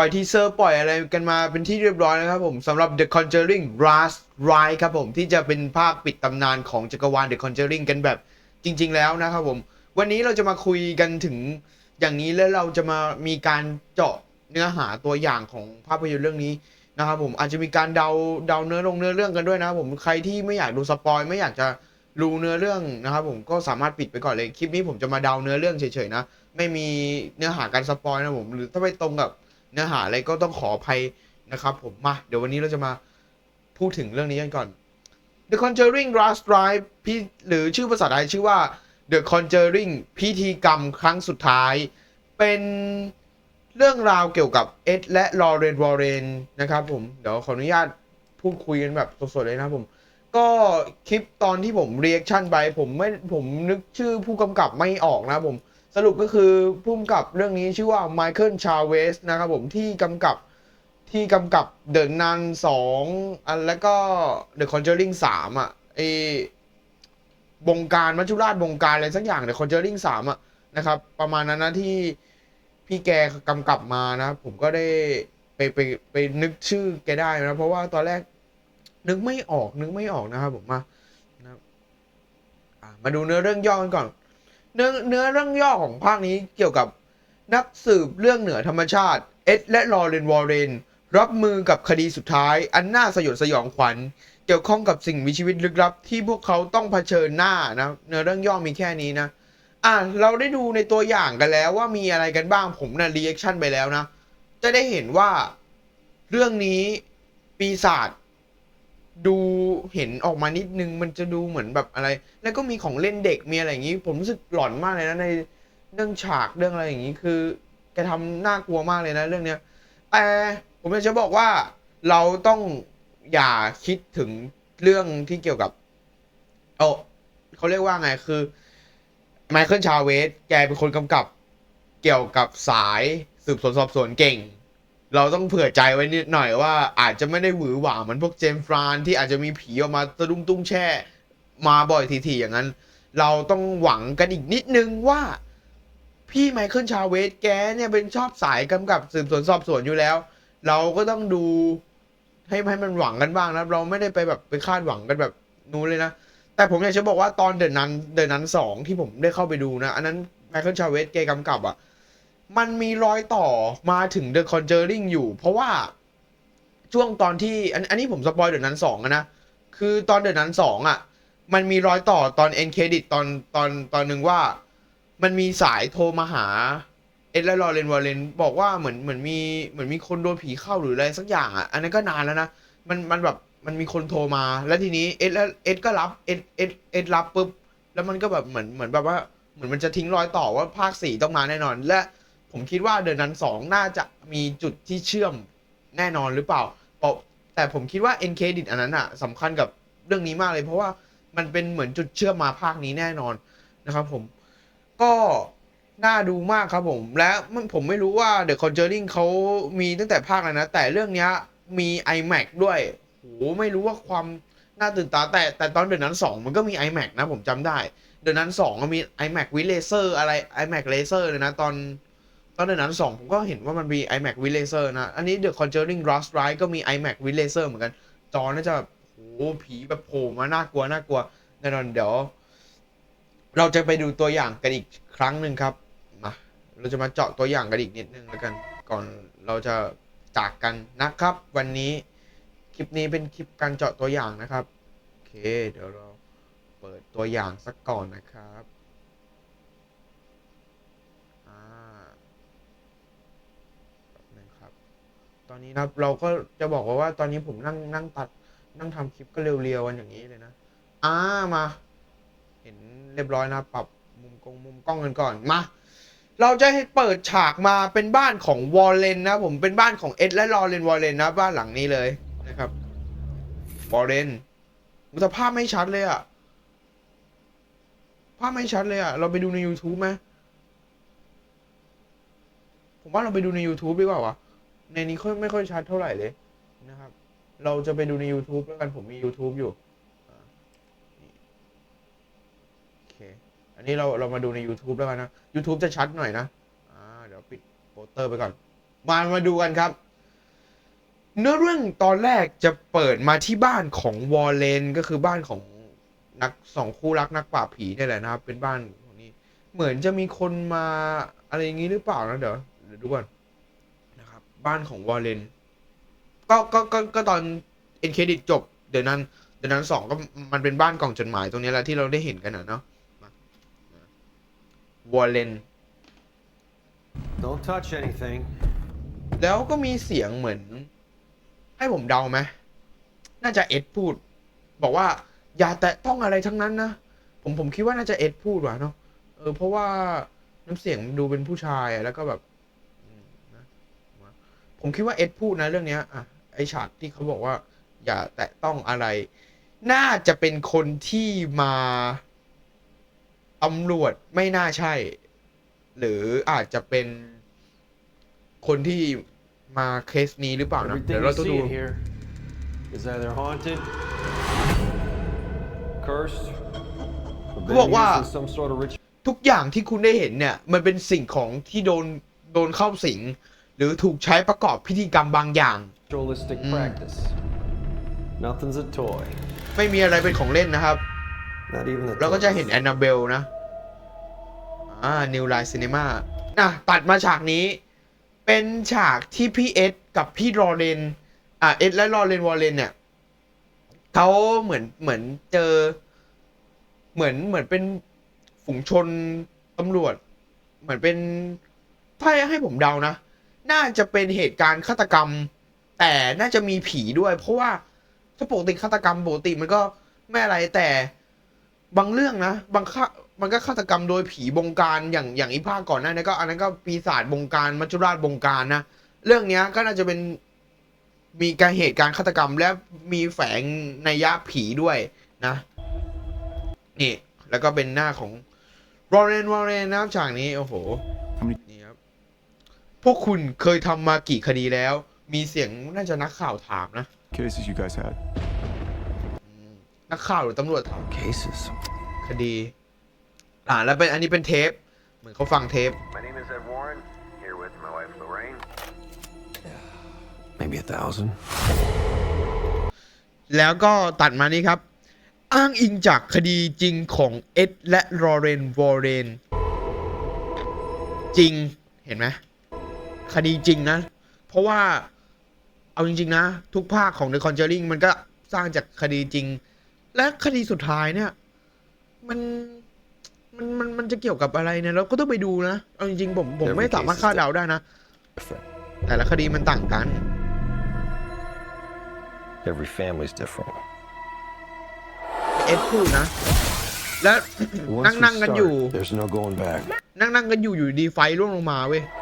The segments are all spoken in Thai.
ปล่อยทีเซอร์ปล่อยอะไรกันมาเป็นที่เรียบร้อยนะครับผมสำหรับ The Conjuring Last Ride ครับผมที่จะเป็นภาคปิดตำนานของจักรวาล The Conjuring กันแบบจริง ๆ แล้วนะครับผม วันนี้เราจะมาคุยกันถึงอย่างนี้แล้วเราจะมามีการเจาะเนื้อหาตัวอย่างของภาพยนตร์เรื่องนี้นะครับผมอาจจะมีการเดาเดาเนื้อลงเนื้อเรื่องกันด้วยนะครับผมใครที่ไม่อยากดูสปอยไม่อยากจะรู้เนื้อเรื่องนะครับผมก็สามารถปิดไปก่อนเลยคลิปนี้ผมจะมาเดาเนื้อเรื่องเฉยๆนะไม่มีเนื้อหาการสปอยนะผมหรือถ้าไม่ตรงกับ เนื้อหาอะไรก็ต้องขออภัยนะครับผมมา เดี๋ยววันนี้เราจะมาพูดถึงเรื่องนี้กันก่อน The Conjuring Last Ride พี่หรือชื่อภาษาไทยชื่อว่า The Conjuring พิธีกรรมครั้งสุดท้าย เป็นเรื่องราวเกี่ยวกับเอ็ดและลอเรนวอร์เรนนะครับผม เดี๋ยวขออนุญาตพูดคุยกันแบบสดๆเลยนะผม ก็คลิปตอนที่ผมเรีแอคชั่นไปผมไม่ผมนึกชื่อผู้กำกับไม่ออกนะผม สรุปก็คือผู้กำกับเรื่องนี้ชื่อว่าไมเคิลชาเวสนะครับผมที่กำกับที่กำกับเดอะนันสองอันแล้วก็เดอะคอนเจอริงสามอะไอบงการมัจจุราชบงการอะไรสักอย่างเดอะคอนเจอริงสามอะนะครับ ประมาณนั้นนะที่พี่แกกำกับมานะ ผมก็ได้ไปไปไปนึกชื่อแกได้นะ เพราะว่าตอนแรกนึกไม่ออกนึกไม่ออกนะครับผมมานะมาดูเนื้อเรื่องย่อกันก่อน เนื้อเนื้อเรื่องย่อของภาคนี้เกี่ยวกับนักสืบเรื่องเหนือธรรมชาติ เอ็ดและลอเรนวอร์เรน รับมือกับคดีสุดท้าย อันน่าสยดสยองขวัญ เกี่ยวข้องกับสิ่งมีชีวิตลึกลับ ที่พวกเขาต้องเผชิญหน้านะเนื้อเรื่องย่อมีแค่นี้นะอะเราได้ดูในตัวอย่างกันแล้วว่ามีอะไรกันบ้างผมนะ่ะรีแอคชั่นไปแล้วนะ จะได้เห็นว่าเรื่องนี้ปีศาจ ดูเห็นออกมานิดนึงมันจะดูเหมือนแบบอะไร แล้วก็มีของเล่นเด็กมีอะไรอย่างนี้ ผมรู้สึกหลอนมากเลยนะในเรื่องฉากเรื่องอะไรอย่างนี้คือแกทำน่ากลัวมากเลยนะเรื่องเนี้ยแต่ผมอยากจะบอกว่าเราต้องอย่าคิดถึงเรื่องที่เกี่ยวกับโอ้เขาเรียกว่าไงคือไมเคิลชาเวสแกเป็นคนกำกับเกี่ยวกับสายสืบสวนสอบสวนเก่ง เราต้องเผื่อใจไว้นิดหน่อยว่าอาจจะไม่ได้หวือหวาเหมือนพวกเจมส์ฟรานที่อาจจะมีผีออกมาตะดุ้งตุ้งแช่ มาบ่อยทีๆอย่างนั้น เราต้องหวังกันอีกนิดนึงว่าพี่ไมเคิลชาเวสแกเนี่ยเป็นชอบสายกำกับสืบสวนสอบสวนอยู่แล้ว เราก็ต้องดูให้ให้มันหวังกันบ้างนะเราไม่ได้ไปแบบไปคาดหวังกันแบบนู้นเลยนะ แต่ผมอยากจะบอกว่าตอนเดนนั้นเดนนั้นสองที่ผมได้เข้าไปดูนะ อันนั้นไมเคิลชาเวสแกกำกับอะ มันมีรอยต่อมาถึง The Conjuring อยู่ เพราะว่าช่วงตอนที่อันอันนี้ผมสปอยเดือนนั้นสองนะ คือตอนเดือนนั้นสองอะมันมีรอยต่อตอนเอ็นเครดิตตอนตอนตอนหนึ่งว่า มันมีสายโทรมาหา เอ็ดและลอเรนวอลเลนบอกว่าเหมือนเหมือนมีเหมือนมีคนโดนผีเข้าหรืออะไรสักอย่างอะอันนั้นก็นานแล้วนะ มันมันแบบมันมีคนโทรมา แล้วทีนี้เอ็ดและเอ็ดก็รับเอ็ดเอ็ดเอ็ดรับปุ๊บแล้วมันก็แบบเหมือนเหมือนแบบว่าเหมือนมันจะทิ้งรอยต่อว่าภาคสี่ต้องมาแน่นอน และ ผมคิดว่าเดือนนั้นสองน่าจะมีจุดที่เชื่อมแน่นอนหรือเปล่าเพราะแต่ผมคิดว่า end credit อันนั้นอะสำคัญกับเรื่องนี้มากเลย เพราะว่ามันเป็นเหมือนจุดเชื่อมมาภาคนี้แน่นอนนะครับผมก็น่าดูมากครับผม และมันผมไม่รู้ว่า The Conjuring เขามีตั้งแต่ภาคอะไรนะ แต่เรื่องนี้มี iMac ด้วยโหไม่รู้ว่าความน่าตื่นตาแต่แต่ตอนเดือนนั้นสองมันก็มี iMac นะผมจำได้ เดือนนั้นสองมันมี iMac with laser อะไร iMac laser เลยนะ ตอน ตอนเดือนนั้นสองผมก็เห็นว่ามันมี iMac with laser นะ อันนี้ The Conjuring Lost Ride ก็มี iMac with laser เหมือนกัน จอน่าจะแบบโหผีแบบโผล่มาน่ากลัวน่ากลัวแน่นอนเดี๋ยว เราจะไปดูตัวอย่างกันอีกครั้งหนึ่งครับมาเราจะมาเจาะตัวอย่างกันอีกนิดนึงแล้วกัน ก่อนเราจะจากกันนะครับ วันนี้คลิปนี้เป็นคลิปการเจาะตัวอย่างนะครับโอเค เดี๋ยวเราเปิดตัวอย่างสักก่อนนะครับอ่า แป๊บนึงครับ ตอนนี้นะครับ เราก็จะบอกว่าตอนนี้ผมนั่งนั่งตัดนั่งทำคลิปก็เรียวๆกันอย่างนี้เลยนะอ่ามา เห็นเรียบร้อยนะปรับมุมกล้องมุมกล้องกันก่อนมาเราจะเปิดฉากมาเป็นบ้านของวอลเลนนะผมเป็นบ้านของเอ็ดและลอเรนวอลเลนนะบ้านหลังนี้เลยนะครับวอลเลนแต่ภาพไม่ชัดเลยอะภาพไม่ชัดเลยอะเราไปดูใน YouTube ไหมผมว่าเราไปดูใน YouTube ดีกว่าวะ ในนี้ค่อยไม่ค่อยชัดเท่าไหร่เลยนะครับ เราจะไปดูใน YouTube แล้วกันผมมี YouTube อยู่โอเคอันนี้เราเรามาดูใน YouTube แล้วกันนะ YouTube จะชัดหน่อยนะอ่าเดี๋ยวปิดโปสเตอร์ไปก่อน มามาดูกันครับ เนื้อเรื่องตอนแรกจะเปิดมาที่บ้านของวอลเลนก็คือบ้านของนักสองคู่รักนักปราบผีนี่แหละนะครับ เป็นบ้านของนี้ เหมือนจะมีคนมาอะไรอย่างนี้หรือเปล่านะเดี๋ยวเดี๋ยวดูก่อน บบ้านของวอลเลนก็ก็ก็ก็ตอนเอ็นเครดิตจบ เดี๋ยวนั้นเดี๋ยวนั้นสองก็มันเป็นบ้านกล่องจดหมายตรงนี้แหละที่เราได้เห็นกันนะเนาะวอลเลน Don't touch anything. แล้วก็มีเสียงเหมือน ให้ผมเดาไหมน่าจะเอ็ดพูด บอกว่า อย่าแตะต้องอะไรทั้งนั้นนะผมผมคิดว่าน่าจะเอ็ดพูดว่ะเนาะเออเพราะว่าน้ำเสียงดูเป็นผู้ชายอะแล้วก็แบบอืมนะ ผมคิดว่าเอ็ดพูดนะเรื่องเนี้ยอะไอฉากที่เขาบอกว่า อย่าแตะต้องอะไร น่าจะเป็นคนที่มาตำรวจไม่น่าใช่ หรืออาจจะเป็นคนที่มาเคสนี้หรือเปล่านะ Everything เดี๋ยว you เราต้อง see ดู in here is either haunted, cursed, or been What, what? used in some sort of ritual. ทุกอย่างที่คุณได้เห็นเนี่ย มันเป็นสิ่งของที่โดนโดนเข้าสิง หรือถูกใช้ประกอบพิธีกรรมบางอย่าง ritualistic Mm. practice. Nothing's a toy. ไม่มีอะไรเป็นของเล่นนะครับ Not even the เราก็จะ toys. เห็นแอนนาเบลนะ อ่า นิวไลน์ซีเนมานะตัดมาฉากนี้ เป็นฉากที่พี่เอ็ดกับพี่รอเรน อ่า เอ็ดและรอเรนวอลเลนเนี่ย เขาเหมือน เหมือนเจอ เหมือน เหมือนเป็นฝูงชนตำรวจ เหมือนเป็น ถ้าให้ผมเดานะ น่าจะเป็นเหตุการณ์ฆาตกรรม แต่น่าจะมีผีด้วย เพราะว่าถ้าปกติฆาตกรรมปกติมันก็ไม่อะไรแต่บางเรื่องนะบางฆามันก็ฆาตกรรมโดยผีบงการอย่างอย่างอีภาคก่อนหน้านี้ก็อันนั้นก็ปีศาจบงการมัจจุราชบงการนะเรื่องนี้ก็น่าจะเป็นมีการเหตุการณ์ฆาตกรรมและมีแฝงในยยะผีด้วยนะนี่แล้วก็เป็นหน้าของวอร์เรนวอร์เรนนะฉากนี้โอ้โหนี่ครับ พวกคุณเคยทำมากี่คดีแล้ว มีเสียงน่าจะนักข่าวถามนะ cases you guys had. นักข่าวหรือตำรวจถาม Cases. คดี อ่า แล้วเป็นอันนี้เป็นเทป เหมือนเขาฟังเทป My name is Ed Warren, here with my wife Lorraine. Maybe a thousand. แล้วก็ตัดมานี่ครับ อ้างอิงจากคดีจริงของเอ็ดและลอเรนวอร์เรน จริงเห็นไหม คดีจริงนะ เพราะว่าเอาจริง ๆ นะ ทุกภาคของ The Conjuring มันก็สร้างจากคดีจริง และคดีสุดท้ายเนี่ย มันมันมันมันจะเกี่ยวกับอะไรเนี่ยเราก็ต้องไปดูนะ เอาจริง ๆ ผมผมไม่สามารถคาดเดาได้นะ Different. แต่ละคดีมันต่างกัน Every family's different. เอ็ดพูดนะ แล้วนั่ง Once นั่ง we กันอยู่ start, there's no going back. นั่งนั่งกันอยู่อยู่ดีไฟร่วงลงมาเว้ยเนี่ย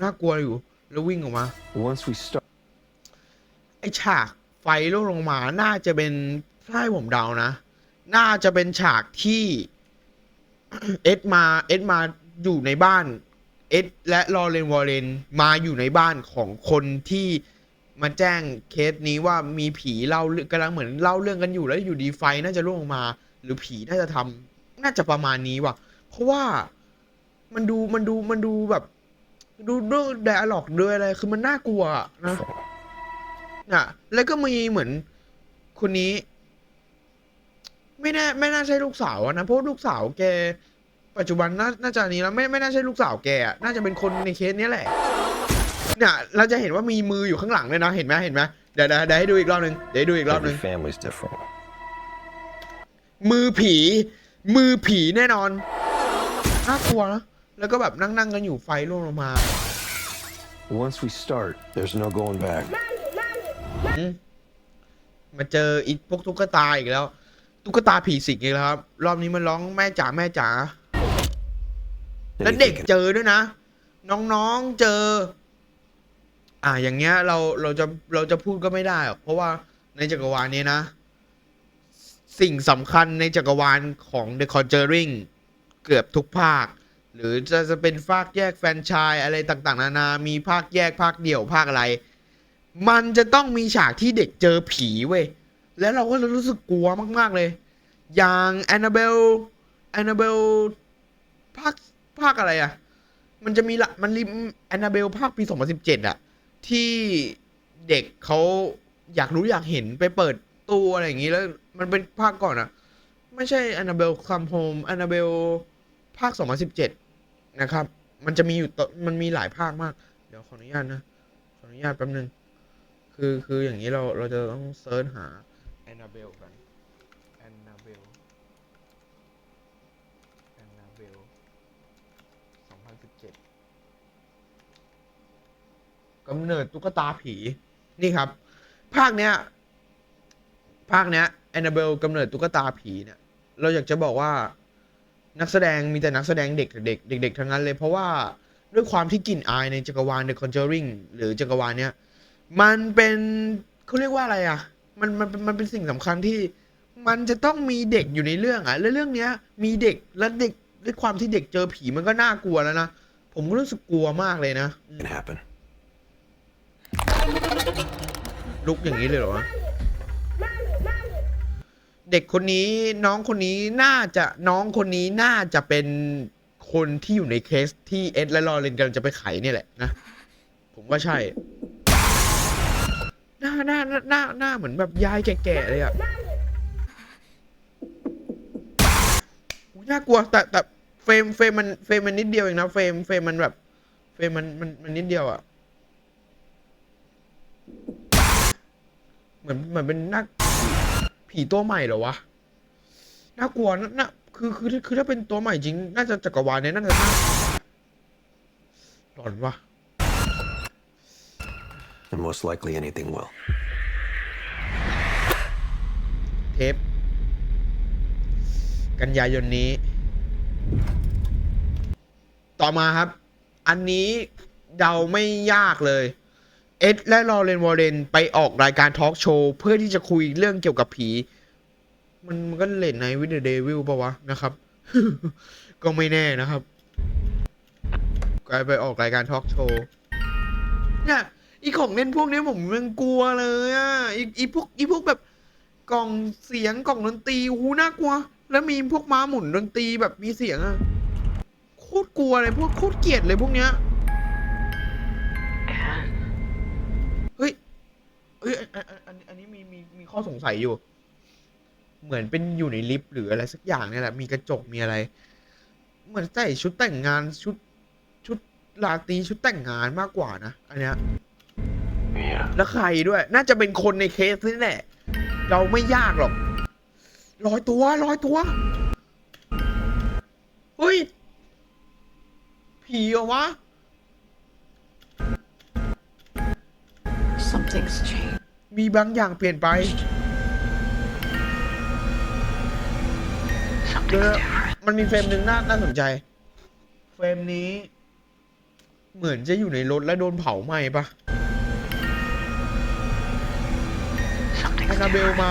น่ากลัวอยู่ แล้ววิ่งออกมา Once we start, ไอฉากไฟร่วงลงมา น่าจะเป็นถ้าให้ผมเดานะ น่าจะเป็นฉากที่เอ็ดมา เอ็ดมาอยู่ในบ้าน เอ็ดและลอเรนวอร์เรนมาอยู่ในบ้านของคนที่มาแจ้งเคสนี้ว่ามีผีเล่าเรื่องกำลังเหมือนเล่าเรื่องกันอยู่แล้วอยู่ดีไฟน่าจะร่วงลงมา หรือผีน่าจะทำน่าจะประมาณนี้ว่ะ เพราะว่ามันดูมันดูมันดูแบบ ดูเรื่องไดอะล็อกด้วยอะไร คือมันน่ากลัวอะนะอะ แล้วก็มีเหมือนคนนี้ ไม่แน่ไม่น่าใช่ลูกสาวอะนะเพราะลูกสาวแก ปัจจุบันน่าน่าจะนี้แล้วไม่ไม่น่าใช่ลูกสาวแกอะน่าจะเป็นคนในเคสเนี้ยแหละเนี่ยเราจะเห็นว่ามีมืออยู่ข้างหลังเลยนะเห็นไหมเห็นไหมเดี๋ยวเดี๋ยวเดี๋ยวให้ดูอีกรอบหนึ่งเดี๋ยวให้ดูอีกรอบหนึ่ง family's different. มือผี มือผีแน่นอนน่ากลัวนะ แล้วก็แบบนั่งนั่งกันอยู่ไฟร่วงลงมา Once we start, there's no going back. อืมมาเจออีพวกตุ๊กตาอีกแล้ว ตุ๊กตาผีสิงอีกแล้วครับ รอบนี้มันร้องแม่จ๋าแม่จ๋า แล้วเด็ก Anything can- เจอด้วยนะ น้องๆเจอ อ่าอย่างเงี้ยเราเราจะเราจะพูดก็ไม่ได้หรอกเพราะว่าในจักรวาลนี้นะ สิ่งสำคัญในจักรวาลของ The Conjuring เกือบทุกภาค หรือจะจะเป็นภาคแยกแฟนชายอะไรต่างๆ นานา มีภาคแยกภาคเดี่ยวภาคอะไร มันจะต้องมีฉากที่เด็กเจอผีเว้ย แล้วเราก็จะรู้สึกกลัวมากๆเลย อย่างแอนนาเบลแอนนาเบลภาคภาคอะไรอะ มันจะมีละมันริมแอนนาเบลภาคปี 2017อะที่เด็กเขาอยากรู้อยากเห็นไปเปิดตู้อะไรอย่างงี้แล้ว มันเป็นภาคก่อนอะไม่ใช่แอนนาเบลคัมโฮมแอนนาเบลภาค 2017 นะครับ มันจะมีอยู่มันมีหลายภาคมาก เดี๋ยวขออนุญาตนะ ขออนุญาตแป๊บนึง คือคืออย่างนี้เราเราจะต้องเซิร์ชหาแอนนาเบลกันแอนนาเบลแอนนาเบล2017กำเนิดตุ๊กตาผี นี่ครับ ภาคเนี้ย ภาคเนี้ยแอนนาเบลกำเนิดตุ๊กตาผีเนี่ย เราอยากจะบอกว่า นักแสดงมีแต่นักแสดงเด็กเด็กเด็กๆทั้งนั้นเลยเพราะว่าด้วยความที่กลิ่นอายในจักรวาล The Conjuring หรือจักรวาลเนี้ยมันเป็นเขาเรียกว่าอะไรอะ มันมันมันมันเป็นสิ่งสำคัญที่มันจะต้องมีเด็กอยู่ในเรื่องอะแล้วเรื่องเนี้ย มีเด็กและเด็กด้วยความที่เด็กเจอผีมันก็น่ากลัวแล้วนะ ผมก็รู้สึกกลัวมากเลยนะ Can happen. ลุกอย่างนี้เลยเหรอวะ เด็กคนนี้น้องคนนี้น่าจะน้องคนนี้น่าจะเป็นคนที่อยู่ในเคสที่เอ็ดและลอเรนกำลังจะไปไขเนี่ยแหละนะ ผมว่าใช่หน้าหน้าหน้าหน้าหน้าเหมือนแบบยายแก่ๆเลยอะอุ๊ยน่ากลัวแต่แต่เฟรมเฟรมมันเฟรมมันนิดเดียวเองนะเฟรมเฟรมมันแบบเฟรมมันมันมันนิดเดียวอะเหมือนเหมือนเป็นนัก ผีตัวใหม่เหรอวะ น่ากลัวนะน่าคือคือคือถ้าเป็นตัวใหม่จริง น่าจะจักรวาลเนี้ยน่าจะน่าหลอนวะ And most likely anything will. เทป กันยายนนี้ ต่อมาครับ อันนี้เดาไม่ยากเลย เอ็ดและลอเรนวอร์เรนไปออกรายการทอล์กโชว์เพื่อที่จะคุยเรื่องเกี่ยวกับผี มันมันก็เล่นในวิดเดวิลปะวะนะครับ ก็ไม่แน่นะครับกลายไปออกรายการทอล์กโชว์เนี่ยอีของเล่นพวกนี้ผมยังกลัวเลยอะอีอีพวกอีพวกแบบกล่องเสียงกล่องดนตรีหูน่ากลัว แล้วมีพวกม้าหมุนดนตรีแบบมีเสียงอะโคตรกลัวเลยพวกโคตรเกลียดเลยพวกเนี้ย เฮ้ยอันอันอันอันนี้มีมีมีข้อสงสัยอยู่ เหมือนเป็นอยู่ในลิฟต์หรืออะไรสักอย่างเนี่ยแหละมีกระจกมีอะไร เหมือนใส่ชุดแต่งงานชุดชุดราตรีชุดแต่งงานมากกว่านะอันเนี้ย Yeah. แล้วใครด้วย น่าจะเป็นคนในเคสนี่แหละ เราไม่ยากหรอกลอยตัวลอยตัว เฮ้ย ผีเหรอวะ มีบางอย่างเปลี่ยนไปเดี๋ยว Something's นะ different. มันมีเฟรมหนึ่งน่าน่าสนใจ เฟรมนี้ เหมือนจะอยู่ในรถแล้วโดนเผาไหม้ปะ Something's แอนนาเบล different. มา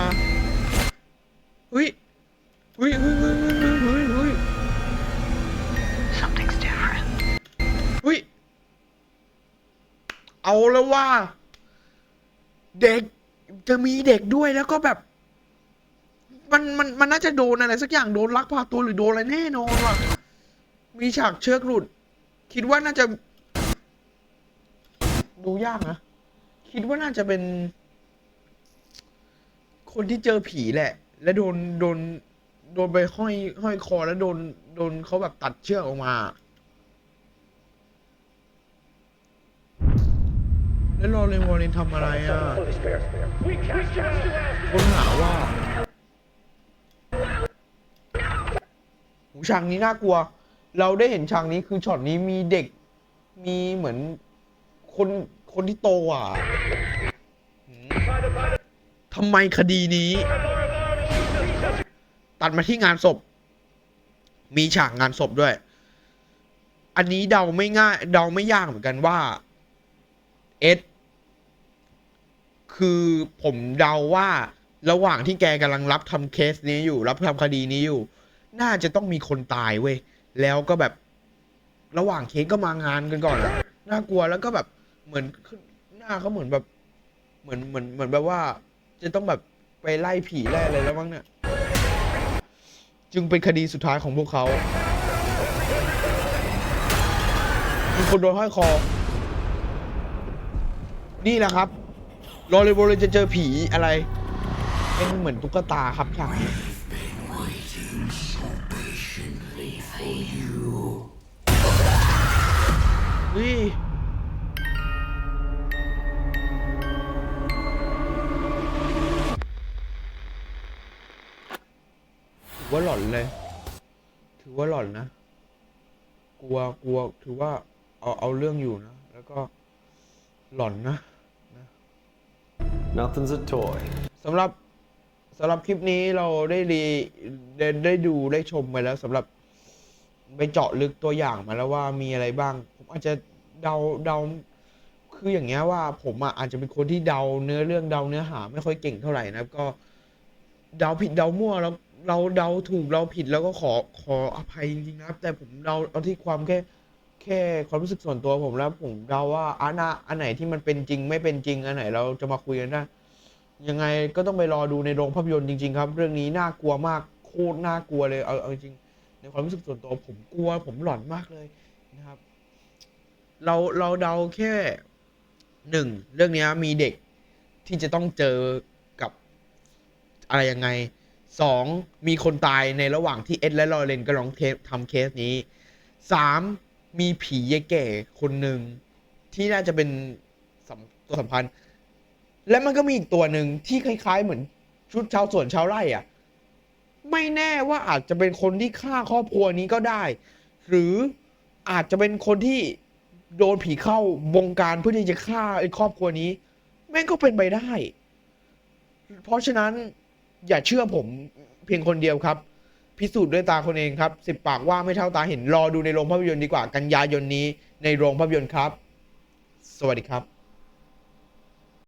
เฮ้ยเฮ้ยเฮ้ยเฮ้ยเฮ้ยเฮ้ยเฮ้ย Something's different. เฮ้ยเอาแล้วว่า เด็กจะมีเด็กด้วยแล้วก็แบบ มันมันมันน่าจะโดนอะไรสักอย่างโดนลักพาตัวหรือโดนอะไรแน่นอนว่ะมีฉากเชือกหลุด คิดว่าน่าจะ ดูยากนะคิดว่าน่าจะเป็น คนที่เจอผีแหละ แล้วโดนโดน โดนไปห้อยห้อยคอแล้วโดนโดนเขาแบบตัดเชือกออกมา แล้วรอเรนวอร์เรนทำอะไรอะคนหาว่าหูฉากนี้น่ากลัว เราได้เห็นฉากนี้คือช็อตนี้มีเด็ก มีเหมือนคนคนที่โตอะทำไมคดีนี้ ตัดมาที่งานศพ มีฉากงานศพด้วย อันนี้เดาไม่ง่าย เดาไม่ยากเหมือนกันว่า เอส คือผมเดาว่าระหว่างที่แกกำลังรับทำเคสนี้อยู่ รับทำคดีนี้อยู่ น่าจะต้องมีคนตายเว้ยแล้วก็แบบ ระหว่างเคสก็มางานกันก่อนอะน่ากลัวแล้วก็แบบเหมือนหน้าเขาเหมือนแบบ เหมือนเหมือนเหมือนแบบว่า จะต้องแบบไปไล่ผีไล่อะไรแล้วมั้งเนี่ยจึงเป็นคดีสุดท้ายของพวกเขามีคนโดนห้อยคอ นี่แหละครับ รอเลยโบเลยจะเจอผีอะไรเป็นเหมือนตุ๊กตาครับฉากนี้ เฮ้ยถือว่าหลอนเลย ถือว่าหลอนนะ กลัวกลัวถือว่าเอาเอาเรื่องอยู่นะ แล้วก็หลอนนะ Nothing's a toy. สำหรับสำหรับคลิปนี้เราได้รีได้ได้ดูได้ชมไปแล้วสำหรับไปเจาะลึกตัวอย่างมาแล้วว่ามีอะไรบ้าง ผมอาจจะเดาเดาคืออย่างเงี้ยว่าผมอะอาจจะเป็นคนที่เดาเนื้อเรื่องเดาเนื้อหา ไม่ค่อยเก่งเท่าไหร่นะก็เดาผิดเดามั่วแล้วเราเดาถูกเราผิดแล้วก็ขอขออภัยจริงๆนะครับ แต่ผมเดาเอาที่ความแค่ แค่ความรู้สึกส่วนตัวผมแล้วผมเดาว่าอันน่ะอันไหนที่มันเป็นจริงไม่เป็นจริงอันไหนเราจะมาคุยกันได้ยังไงก็ต้องไปรอดูในโรงภาพยนตร์จริง ๆ ครับ เรื่องนี้น่ากลัวมากโคตรน่ากลัวเลยเอาเอาจริงในความรู้สึกส่วนตัวผมกลัว ผมหลอนมากเลยนะครับ เราเราเดาแค่หนึ่งเรื่องนี้มีเด็กที่จะต้องเจอกับอะไรยังไงสองมีคนตายในระหว่างที่เอ็ดและลอเรนกำลังเทปทำเคสนี้สาม มีผียายแก่คนหนึ่งที่น่าจะเป็นตัวสำคัญ และมันก็มีอีกตัวหนึ่งที่คล้าย ๆ เหมือนชุดชาวสวนชาวไร่อะ ไม่แน่ว่าอาจจะเป็นคนที่ฆ่าครอบครัวนี้ก็ได้ หรืออาจจะเป็นคนที่โดนผีเข้าวงการเพื่อที่จะฆ่าไอ้ครอบครัวนี้ แม่งก็เป็นไปได้ เพราะฉะนั้นอย่าเชื่อผมเพียงคนเดียวครับ พิสูจน์ด้วยตาคนเองครับสิบปากว่าไม่เท่าตาเห็นรอดูในโรงภาพยนตร์ดีกว่ากันยายนนี้ในโรงภาพยนตร์ครับ สวัสดีครับ